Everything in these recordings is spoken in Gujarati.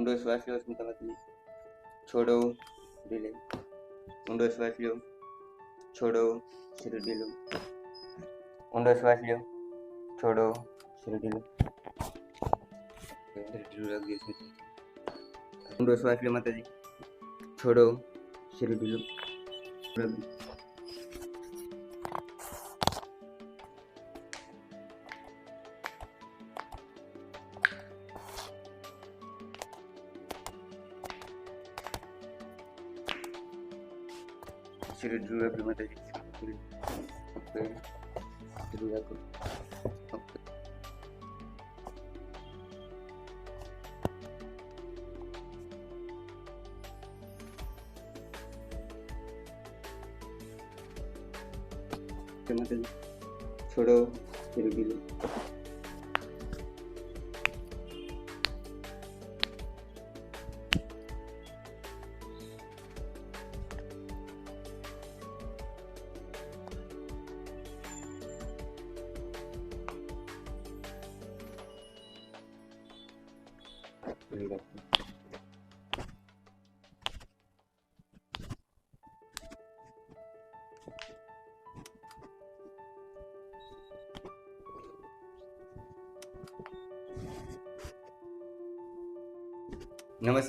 un 2 vacío es un tamatri ছোড়ো দিলে un 2 vacío ছোড়ো ছেড়ে দিল un 2 vacío ছোড়ো ছেড়ে দিল un 2 vacío মাতাজি ছোড়ো ছেড়ে দিল schedule implementation okay schedule okay ছোট এরকম નમસ્તે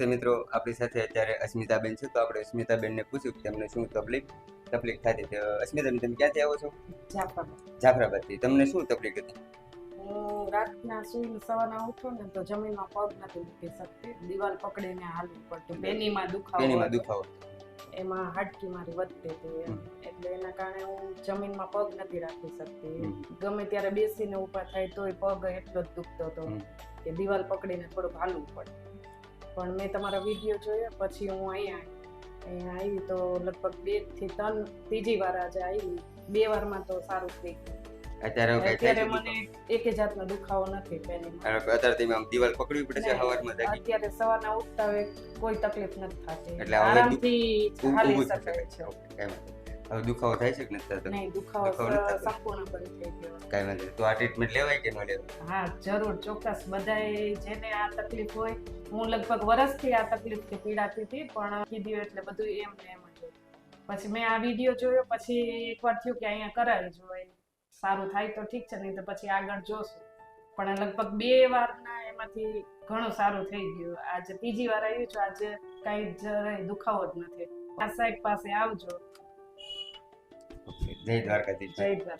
મિત્રો આપણી સાથે અત્યારે અસ્મિતાબેન છે તો આપણે અસ્મિતાબેનને પૂછ્યું કે તમને શું તકલીફ તકલીફ થતી અસ્મિતાબેન તમે ક્યાંથી આવો છો? જાફરાબાદ. જાફરાબાદથી. તમને શું તકલીફ હતી? રાતના સુઈને સવારના ઉઠો ને તો જમીનમાં પગ નથી મૂકી શકતી. દિવાલ પકડીને હાલવું પડતું. બેનીમાં દુખાવો બેનીમાં દુખાવો એમાં હાડકી મારી વધતી હતી એટલે એના કારણે હું જમીનમાં પગ નથી રાખી શકતી. ગમે ત્યારે બેસીને ઊભા થાય તોય પગ એટલો જ દુખતો હતો. કે દિવાલ પકડીને થોડુંક હાલવું પડે. પણ મેં તમારા વીડિયો જોયો પછી હું અહીંયા અહીંયા આવી તો લગભગ બેથી ત્રણ ત્રીજી વાર આજે આવી. બે વારમાં તો સારું થઈ ગયું. અત્યારે હવે કઈ અત્યારે મને એકે જાતનો દુખાવો નથી દુખાવો? અત્યારે તમે આમ દિવાલ પકડવી પડે છે નહીં, સવારમાં જાગી. અત્યારે સવારના ઉઠતા હોય કોઈ તકલીફ નથી થતી. એટલે આરામથી હાલી શકે છે. હવે દુખાવો થાય છે કે નથી થતો? નહીં દુખાવો દુખાવો નથી સ- થતો? સંપૂર્ણ બંધ થઈ ગયો. કાંઈ વાંધો તો આ ટ્રીટમેન્ટ લેવાય કે ન લેવાય? હા જરૂર. ચોક્કસ. બધાએ જેને આ તકલીફ હોય હું લગભગ વર્ષથી આ તકલીફથી પીડાતી હતી પણ કીધું એટલે બધું એમ ને એમ જ પછી મેં આ વીડિયો જોયો પછી એકવાર થયું કે અહીંયા કરાવી જોવાય. સારું થાય તો ઠીક છે નહીં તો પછી આગળ જોશું. પણ લગભગ બે વારના એમાંથી ઘણું સારું થઈ ગયું. આજે ત્રીજી વાર આવ્યું છું આજે કાંઈ જરાય દુખાવો જ નથી. આ સાહેબ પાસે આવજો. જય દ્વારકાધીશ. જય દ્વારકા